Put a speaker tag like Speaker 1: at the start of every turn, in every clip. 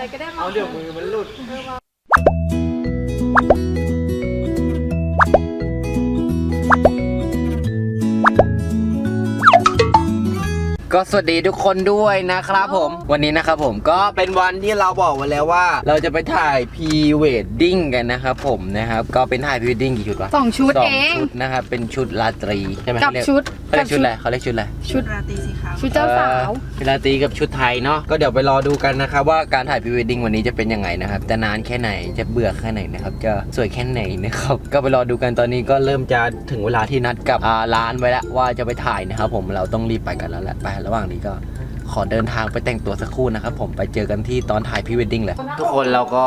Speaker 1: อง
Speaker 2: บิด
Speaker 3: เล
Speaker 2: ยก็ได้มา
Speaker 3: เอาเดี๋ยวมือมันหลุด ก็สวัสดีทุกคนด้วยนะครับผม วันนี้นะครับผมก็เป็นวันที่เราบอกไว้แล้วว่า เราจะไปถ่ายพรีเวดดิ้งกันนะครับผมนะครับก็เป็นถ่ายพรีเวดดิ้งกี่ชุดวะ
Speaker 1: สองชุด
Speaker 3: สอ
Speaker 1: เองง
Speaker 3: ชุดนะครับเป็นชุดราตรีใช่ไหม
Speaker 1: กับ
Speaker 3: เขาเรีย
Speaker 1: ชุด
Speaker 3: เขาเรียกชุดอะไรเขาเรียกชุดอะไร
Speaker 1: ชุด
Speaker 2: ราตรีสีขาว
Speaker 1: ชุดเจ้าสาว
Speaker 3: เออราตรีกับชุดไทยเนาะก็เดี๋ยวไปรอดูกันนะครับว่าการถ่ายพรีเวดดิ้งวันนี้จะเป็นยังไงนะครับจะนานแค่ไหนจะเบื่อแค่ไหนนะครับจะสวยแค่ไหนนะครับ ก็ไปรอดูกันตอนนี้ก็เริ่มจะถึงเวลาที่นัดกับอ่าร้านไว้แล้วว่าจะไปถ่ายนะครับผมเราต้องรีบไปกันแล้วแหละไประหว่างนี้ก็ขอเดินทางไปแต่งตัวสักครู่นะครับผมไปเจอกันที่ตอนถ่ายพรีเวดดิ้งเลย ทุกคนเราก็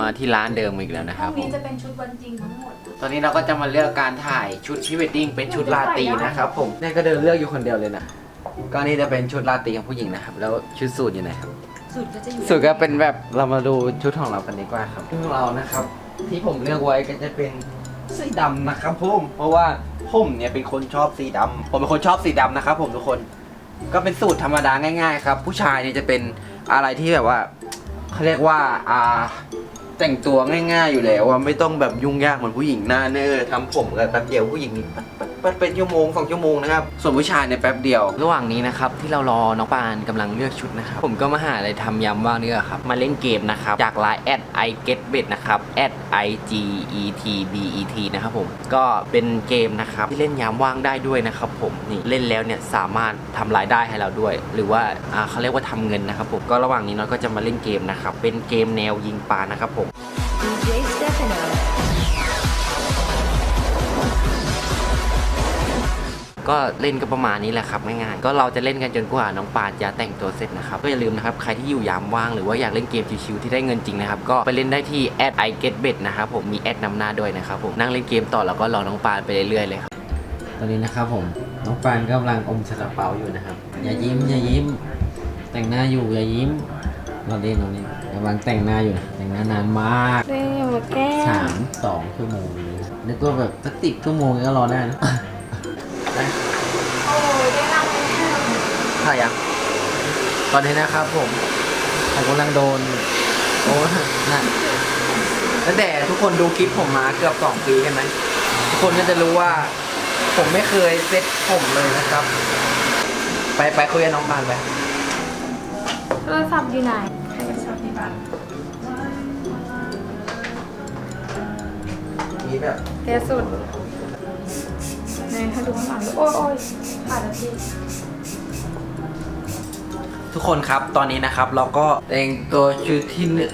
Speaker 3: มาที่ร้านเดิมอีกแล้วนะครับผม
Speaker 1: จะเป็นชุดวันจริงทั้งหมด
Speaker 3: ตอนนี้เราก็จะมาเลือกการถ่ายชุดพรีเวดดิ้งเป็นชุดราตรีนะครับผมเนี่ยก็เดินเลือกอยู่คนเดียวเลยนะก็นี่จะเป็นชุดราตรีของผู้หญิงนะครับแล้วชุดสูทอยู่ไหนครับ
Speaker 2: สุดก็จะอยู่
Speaker 3: สูทก็เป็นแบบเรามาดูชุดของเรากันดีกว่าครับชุดของเรานะครับ ที่ผมเลือกไว้ก็จะเป็นสีดำนะครับผมเพราะว่าผมเนี่ยเป็นคนชอบสีดำผมเป็นคนชอบสีดำนะครับผมทุกคน ก็เป็นสูตรธรรมดาง่าย ๆ ครับ ผู้ชายเนี่ยจะเป็นอะไรที่แบบว่าเขาเรียกว่าอ่า แต่งตัวง่าย ๆ อยู่แล้วว่าไม่ต้องแบบยุ่งยากเหมือนผู้หญิงหน้าเนอทำผมกันแป๊บเดียวผู้หญิงนี่ปั๊บปั๊บปั๊บเป็นชั่วโมงสองชั่วโมงนะครับ ส่วนผู้ชายเนี่ยแป๊บเดียว ระหว่างนี้นะครับที่เรารอน้องปานกำลังเลือกชุดนะครับผมก็มาหาอะไรทำยำว่างนี่แหละครับ มาเล่นเกมนะครับ จากไลน์ i get bet นะครับ i g e t b e t นะครับผมก็เป็นเกมนะครับที่เล่นยามว่างได้ด้วยนะครับผมนี่เล่นแล้วเนี่ยสามารถทำรายได้ให้เราด้วย หรือว่าอ่าเขาเรียกว่าทำเงินนะครับผมก็ระหว่างนี้น้อยก็จะมาเล่นเกมนะครับเป็นเกมแนวยิงปลานะครับผม
Speaker 4: DJ Stefano.
Speaker 3: ก็เล่นก็ประมาณนี้แหละครับง่ายๆก็เราจะเล่นกันจนกว่าน้องปานจะแต่งตัวเสร็จนะครับก็อย่าลืมนะครับใครที่อยู่ยามว่างหรือว่าอยากเล่นเกมชิวๆที่ได้เงินจริงนะครับก็ไปเล่นได้ที่ i get bet นะครับผมมีแอดนำหน้าด้วยนะครับผมนั่งเล่นเกมต่อแล้วก็รอน้องปานไปเรื่อยๆเลยครับตอนนี้นะครับผมน้องปานกำลังอมซาลาเปาอยู่นะครับอย่ายิ้มอย่ายิ้ม แต่งหน้าอยู่อย่ายิ้มเราเล่นเราเล่นกำลังแต่งหน้าอยู่นะแต่งหน้านานมาก
Speaker 1: เร็วแก้
Speaker 3: สามสองชั่วโมงเลยนะนึกว่าแบบสักสิบชั่วโมงก็รอได้นะ
Speaker 1: โอ้ยได้รับ
Speaker 3: ใช่ยังตอนนี้นะครับผมผมกำลังโดน โอ้นะตั้งแต่ทุกคนดูคลิปผมมาเกือบสองปีใช่ไหมทุกคนก็จะรู้ว่า ผมไม่เคยเซ็ตผมเลยนะครับ ไปไปคุยกับน้องปานไป
Speaker 1: โทรศัพท์อยู่ไหน
Speaker 3: มีแบบ
Speaker 1: เทสุดไหนให้ดูข้างหลังด้วยโอ้ยโอ้ยขาดแล้วพี่
Speaker 3: ทุกคนครับตอนนี้นะครับ เราก็แต่งตัวชุดที่หนึ่ง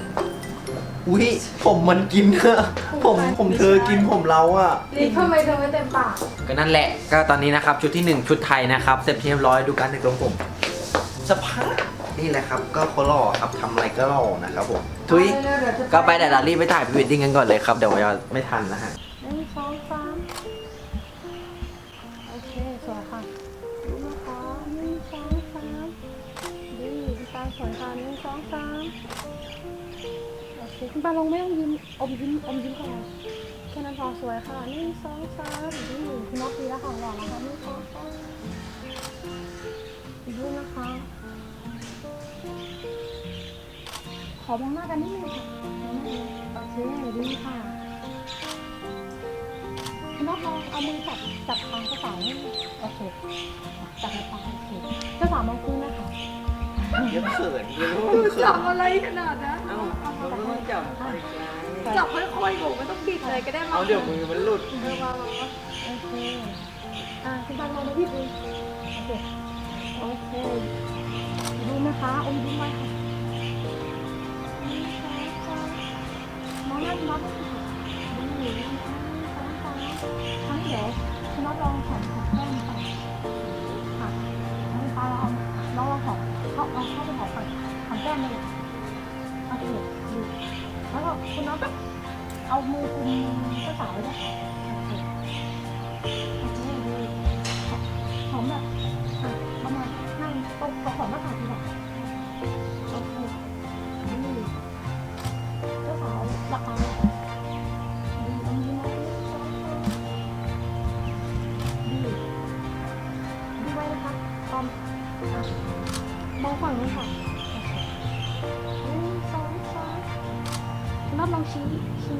Speaker 3: อุ้ยผมมันกินอะผมผมเธอกินผมเราอะ
Speaker 1: ลิทำไมเธอไม่เต็มปาก
Speaker 3: ก็นั่นแหละ ก็ตอนนี้นะครับ ชุดที่ 1 ชุดไทยนะครับเสร็จเรียบร้อยดูการแต่งตัวผมสภาพนี่แหละครับ ก็เขาหล่อครับทำอะไรก็หล่อนะครับผมทุย
Speaker 1: เร็วๆเดี๋ยวจะ
Speaker 3: ก็ไปแต่ละรีบไปถ่ายพรีเวดดิ้งกันก่อนเลยครับเดี๋ยวจะไม่ทันนะฮะ
Speaker 1: หนึ่งสองสามโอเคคุณปาลงไม่ต้องยิ้มอมยิ้มอมยิ้มก่อนแค่นั้นพอสวยค่ะหนึ่งสองสามดีคุณน็อตดีแล้วค่ะหล่อนะคะหนึ่งสองสามดูนะคะ ขอมองหน้ากันนิดนึงค่ะโอเคดีค่ะคุณน้องลองเอามือจับจับทางกระเป๋าโอเคจับกระเป๋าโอเคกระเป๋ามองพื้นนะคะ
Speaker 3: เดี๋ยวเขินไม่รู้
Speaker 2: จับอะไรขนาดนะ
Speaker 3: เอ้าเราก็ต้องจับไปกลางนี่
Speaker 2: จับค่อยๆหนูไม่ต้องบิดเลยก็ได้มั้ง
Speaker 3: เอาเดี๋ยวมือมันหลุด
Speaker 2: เออมามามา
Speaker 1: โอเคอ่าคุณตาลองดูพี่ดูโอเคโอเคดูนะคะอมยิ้มไว้ค่ะมองหน้าคุณน้องด้วยค่ะดูนะคะสองสามครั้งเดี๋ยวคุณน้องลองของของแก้มค่ะ ของของแก้เลยโอเคดูแล้วก็คุณน้องก็เอามือกุมกระเป๋าไว้ด้วยโอเคโ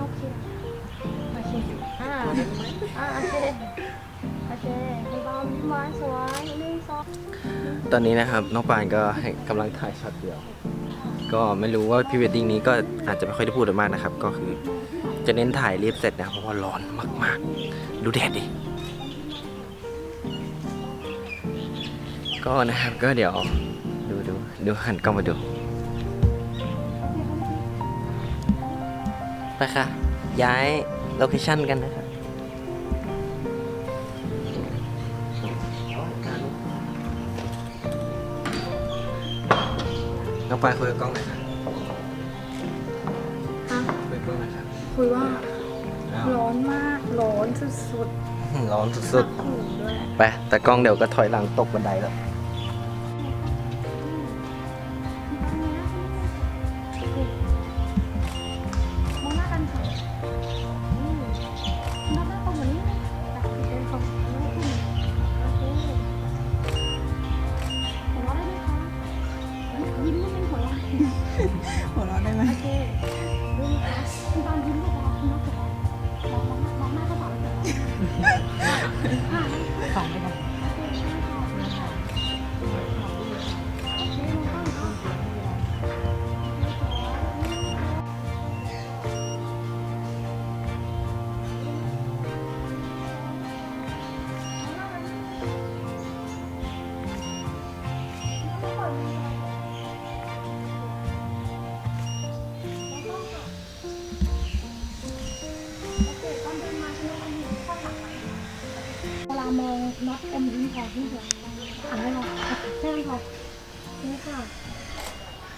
Speaker 1: นกเชียร์โอเคอ่าอ่าโอเคโอเคคุณบอมยิ้มหวานสวยนึ่งสอง
Speaker 3: ตอนนี้นะครับน้องปานก็ให้กำลังถ่ายช็อตเดียว ก็ไม่รู้ว่าพรีเวดดิ้งนี้ก็อาจจะไม่ค่อยได้พูดอะไรมากนะครับ ก็คือจะเน้นถ่ายรีบเสร็จนะเพราะว่าร้อนมากๆ ดูแดดดิ ก็นะครับก็เดี๋ยวดูดูดูหันกล้องมาดู ไปค่ะย้ายโลเคชั่นกันนะครับน้องปายคุยกับกล้องหน่อยครับ
Speaker 2: ฮะ
Speaker 3: คุยกับกล้องหน่อยครับ
Speaker 2: คุยว่า
Speaker 3: อ้าว
Speaker 2: ร้อนมาก ร้อนสุด
Speaker 3: ร้อน
Speaker 2: ๆ
Speaker 3: สุด
Speaker 2: หูด้วย
Speaker 3: ๆ ไป แต่กล้องเดี๋ยวก็ถอยหลังตกบั
Speaker 1: น
Speaker 2: ได
Speaker 1: แล้ว นี่ค่ะ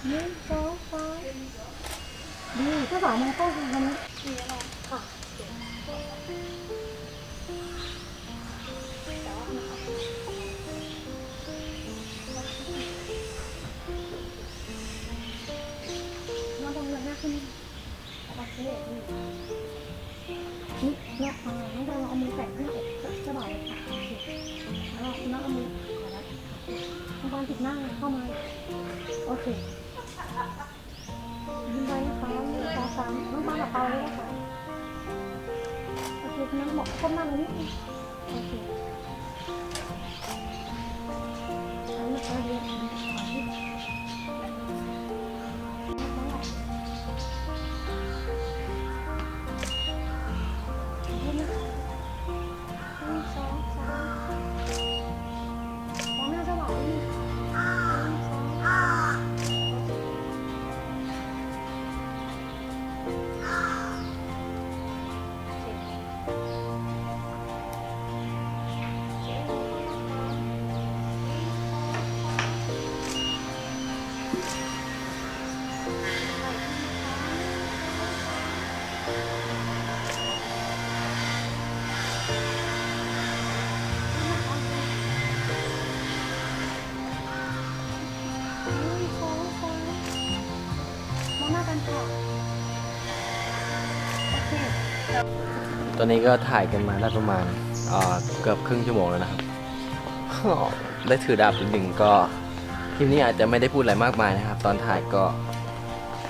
Speaker 1: หนึ่งสองสามดีถ้าสาวมองกล้องทางนี้ค่ะน้องตรงเลยหน้าขึ้นโอเคนี่นี่เราเอาน้องเราเอามือแตะที่อกจะบ่ายค่ะโอเคแล้วคุณน้องเอามือ ขอแล้วน้องบาลติดหน้าเข้ามา โอเคยิ้มไปนะคะหนึ่งสองสามน้องบอลกับเปาเลยนะคะโอเคคุณน้องบอกก้มหน้าลงนิดนึงโอเค
Speaker 3: ตอนนี้ก็ถ่ายกันมาได้ประมาณเอ่อเกือบครึ่งชั่วโมงแล้วนะครับ ได้ถือดาบหนึ่งก็คลิปนี้อาจจะไม่ได้พูดอะไรมากมายนะครับ ตอนถ่ายก็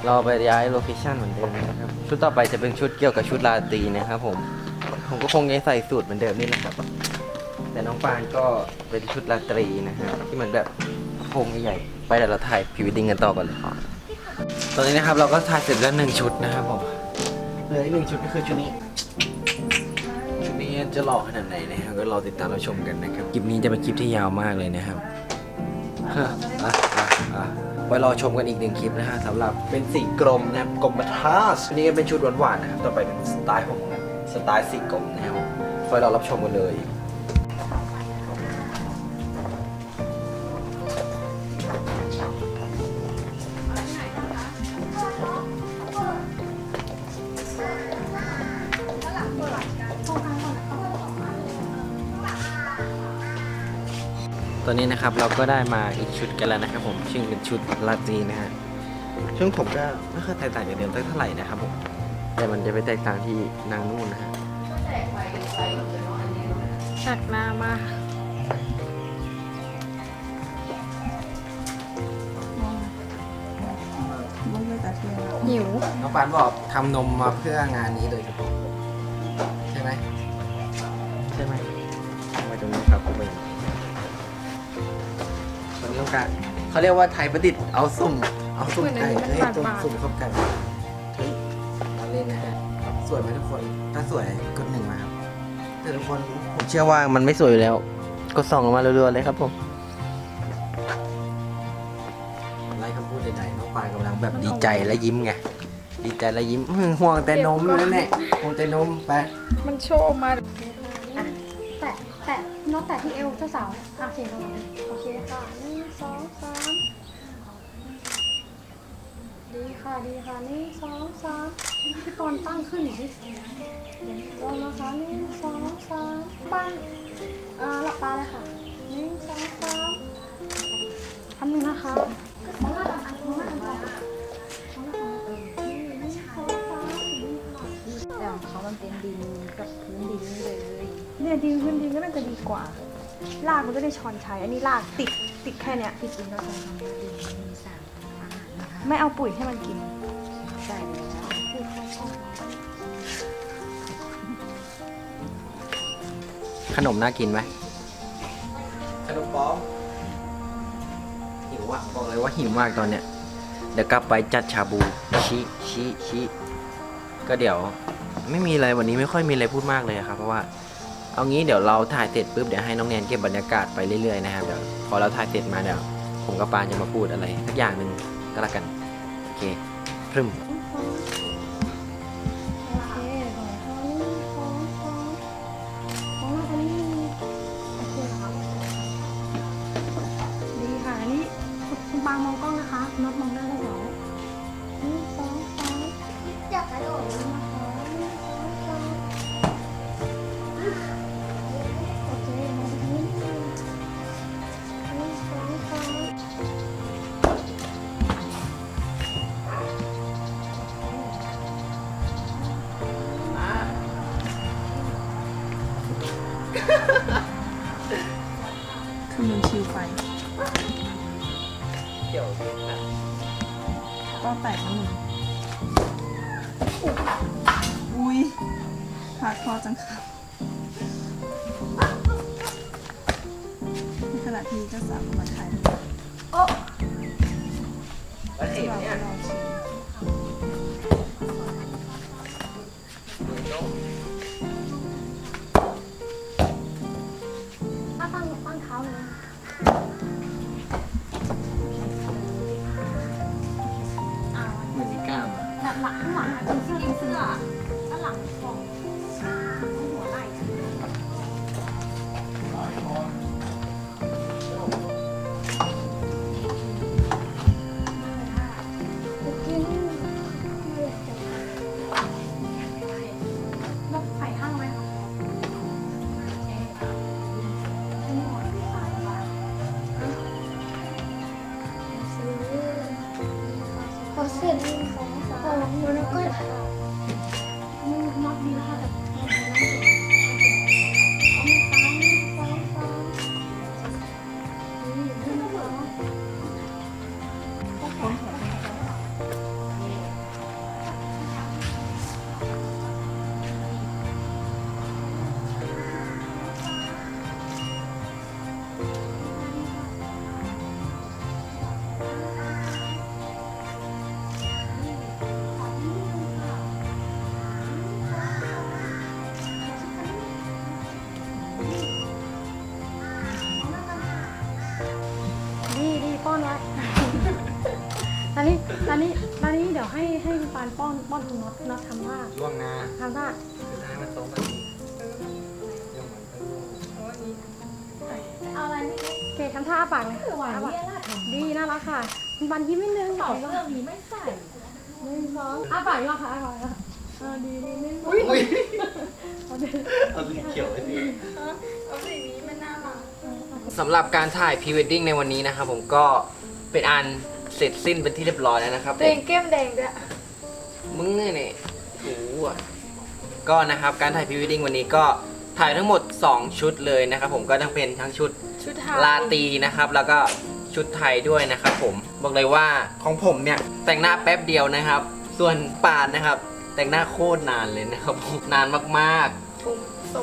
Speaker 3: เราไปย้ายโลเคชั่นเหมือนเดิมนะครับ ชุดต่อไปจะเป็นชุดเกี่ยวกับชุดราตรีนะครับผม ผมก็คงยังใส่สูตรเหมือนเดิมนี่แหละครับ แต่น้องปานก็เป็นชุดราตรีนะฮะที่มันแบบโครงใหญ่ๆไปเดี๋ยวเราถ่ายพรีเวดดิ้งกันต่อก่อนเลย ตอนนี้นะครับเราก็ถ่ายเสร็จแล้วหนึ่งชุดนะครับผมเหลืออีกหนึ่งชุดก็คือชุดนี้ ชุดนี้จะหล่อขนาดไหนนะครับก็รอติดตามเราชมกันนะครับคลิปนี้จะเป็นคลิปที่ยาวมากเลยนะครับฮะอะอะอะไว้รอชมกันอีกหนึ่งคลิปนะฮะสำหรับเป็นสีกรมนะครับกรมบัทัสอันนี้ก็เป็นชุดหวานๆนะครับต่อไปเป็นสไตล์ของสไตล์สีกรมนะครับไว้รอรับชมกันเลย ตอนนี้นะครับเราก็ได้มาอีกชุดกันแล้วนะครับ ผมซึ่งเป็นชุดลาตรีนะฮะซึ่งผมก็ไม่ค่อยแตกต่างจากเดิมสักเท่าไหร่นะครับผมแต่มันจะไปแตกต่างที่นางนู่นนะฮะ
Speaker 2: หนักหน้ามา
Speaker 1: มองเลยแต่เทียน
Speaker 2: หิว
Speaker 3: น้องปานบอกทำนมมาเพื่องานนี้โดยเฉพาะใช่ไหมใช่ไหม ตอนนี้ต้องการเขาเรียกว่าไทยประดิษฐ์เอาสุ่ม เอาสุ่มไก่เฮ้ยตุ่มสุ่มข้าวไก่เฮ้ยเราเล่นนะฮะสวยไหมทุกคนถ้าสวยกดหนึ่งมาครับแต่ทุกคนผมเชื่อว่ามันไม่สวยอยู่แล้วกดสองลงมาเรัวๆเลยครับผมไล่คำพูดใดๆน้องปายกำลังแบบดีใจและยิ้มไงดีใจและยิ้มอื้อห่วงแต่นมนั่นแหละห่วงแต่นมไป
Speaker 2: มันโชว์มา
Speaker 1: แตะแตะ น้องแตะที่เอวเจ้าสาวอะเสียงตรงไหนโอเคค่ะหนึ่งสองสามดีค่ะดีค่ะหนึ่งสองสามพี่กรณ์ตั้งขึ้นอีกนิดลงนะคะหนึ่งสองสามปังอ่าหลับตาเลยค่ะหนึ่งสองสามทำหนึ่งนะคะมองหน้ากันมองหน้ากันก่อนมองหน้ากันหนึ่งสองสาม
Speaker 4: แต่ของเขามันเป็นดินกับพื้นดิน เลย
Speaker 1: เนี่ยดินพื้นดินก็น่าจะดีกว่า ลากมันก็ได้ช้อนใช้ อันนี้ลากติดติดแค่เนี้ย
Speaker 4: ที่จริงเราควรทำดินมีสารอาหารนะคะ
Speaker 1: ไม่เอาปุ๋ยให้มันกิน
Speaker 4: ใส่แล้ว
Speaker 3: ขนมน่ากินไหมขนมป้อมหิวอะบอกเลยว่าหิวมากตอนเนี้ยเดี๋ยวกลับไปจัดชาบูชิชิชิก็เดี๋ยว ไม่มีอะไรวันนี้ไม่ค่อยมีอะไรพูดมากเลยอะครับ เพราะว่า เอางี้เดี๋ยวเราถ่ายเสร็จปุ๊บเดี๋ยวให้น้องแนนเก็บบรรยากาศไปเรื่อยๆนะครับเดี๋ยวพอเราถ่ายเสร็จมาเดี๋ยวผมกับปานจะมาพูดอะไรสักอย่างหนึ่งก็แล้วกันโอเคพรึม
Speaker 1: หัก ปานป้อ
Speaker 2: นป้อน
Speaker 1: คุณน็อตน็อตทำท่า
Speaker 3: ล่วงหน้า
Speaker 1: ทำท่า
Speaker 3: คือได้มันตรงกันดีเดี๋ยวมันก็
Speaker 5: เอาอะไรนี่
Speaker 1: โอเคทำท่าอ้าปากเลย
Speaker 5: หวาน
Speaker 1: อ้าปาก
Speaker 5: เนี่ยล่ะ
Speaker 1: ดีน่ารักค่ะคุณปานยิ้มนิดนึง
Speaker 5: ต่อ
Speaker 1: ต่อ
Speaker 5: เสื้อมีไม่ใส่
Speaker 1: หนึ่งสองอ้าปากอีกรอบค่ะอ้าปากอีกรอบเออดีดีนิดนึง
Speaker 3: อุ้ย
Speaker 1: เอาดิ
Speaker 3: เอาสีเขียวไว้สิ
Speaker 2: เอาสีนี้มันน่ารัก
Speaker 3: สำหรับการถ่ายพรีเวดดิ้งในวันนี้นะครับผมก็เป็นอันเสร็จสิ้นเป็นที่เรียบร้อยแล้วนะครับผม
Speaker 2: เต็งแก้มแดงด้วย
Speaker 3: มึงเนี่ยเนี่ยถูอะก็นะครับการถ่ายพรีเวดดิ้งวันนี้ก็ถ่ายทั้งหมด 2 ชุดเลยนะครับผมก็ทั้งเป็นทั้งชุด
Speaker 2: ชุดไทย
Speaker 3: ลาตรีนะครับ แล้วก็ชุดไทยด้วยนะครับผมบอกเลยว่าของผมเนี่ยแต่งหน้าแป๊บเดียวนะครับ ส่วนปานนะครับ แต่งหน้าโคตรนานเลยนะครับผมนานมากๆ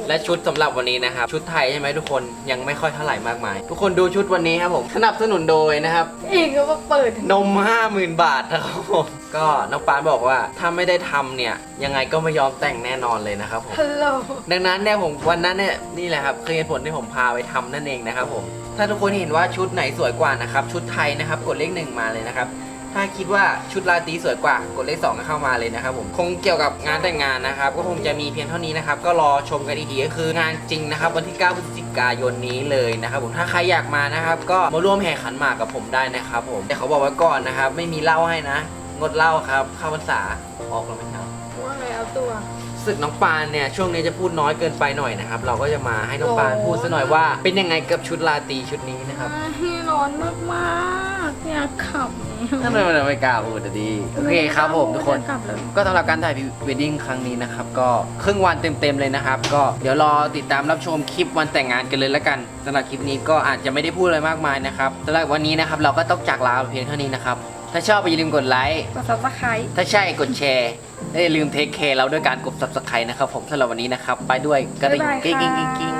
Speaker 3: และชุดสำหรับวันนี้นะครับ ชุดไทยใช่ไหมทุกคนยังไม่ค่อยเท่าไหร่มากมาย ทุกคนดูชุดวันนี้ครับผมสนับสนุนโดยนะครับ
Speaker 4: เองก็มาเปิด
Speaker 3: นม 50,000 บาทนะครับผมก็น้องปานบอกว่าถ้าไม่ได้ทำเนี่ยยังไงก็ไม่ยอมแต่งแน่นอนเลยนะครับผม
Speaker 4: ฮัลโหล
Speaker 3: ดังนั้นเนี่ยผมวันนั้นเนี่ยนี่แหละครับคือเหตุผลที่ผมพาไปทำนั่นเองนะครับผมถ้าทุกคนเห็นว่าชุดไหนสวยกว่านะครับ ชุดไทยนะครับ กดเลขหนึ่งมาเลยนะครับ ถ้าคิดว่าชุดราตรีสวยกว่ากดเลขสองเข้ามาเลยนะครับผมคงเกี่ยวกับงานแต่งงานนะครับ ก็คงจะมีเพียงเท่านี้นะครับ ก็รอชมกันอีกทีก็คืองานจริงนะครับ วันที่ 9 พฤศจิกายนนี้เลยนะครับผมถ้าใครอยากมานะครับ ก็มาร่วมแห่ขันหมากกับผมได้นะครับผมแต่เขาบอกไว้ก่อนนะครับ ไม่มีเหล้าให้นะ งดเหล้าครับเข้าพรรษาออกแล้วไหมครับ
Speaker 4: ว่าไงเอาตัว
Speaker 3: สึกน้องปานเนี่ยช่วงนี้จะพูดน้อยเกินไปหน่อยนะครับ เราก็จะมาให้น้องปาน
Speaker 4: โอ้
Speaker 3: พูดซะหน่อยว่า เป็นยังไงกับชุดราตรีชุดนี้นะครับ
Speaker 4: ให้ร้อนมากๆอยากขับ
Speaker 3: นั่นเลยมันไม่กล้าพูดอะดีโอเคครับผมทุกคน
Speaker 4: กลับเลย
Speaker 3: ก็สำหรับการถ่ายพรีเวดดิ้งครั้งนี้นะครับ ก็ครึ่งวันเต็มๆเลยนะครับ ก็เดี๋ยวรอติดตามรับชมคลิปวันแต่งงานกันเลยละกันสำหรับคลิปนี้ก็อาจจะไม่ได้พูดอะไรมากมายนะครับสำหรับวันนี้นะครับเราก็ต้องจากลาเพียงเท่านี้นะครับถ้าชอบอย่าลืมกดไลค์
Speaker 4: กดซับสไครต์
Speaker 3: ถ้าใช่กดแชร์ และอย่าลืมเทคแคร์เราด้วยการกด subscribe นะครับผมสำหรับวันนี้นะครับ ไปด้วยกระดิ่งกิ้งกิ้งกิ้งกิ้ง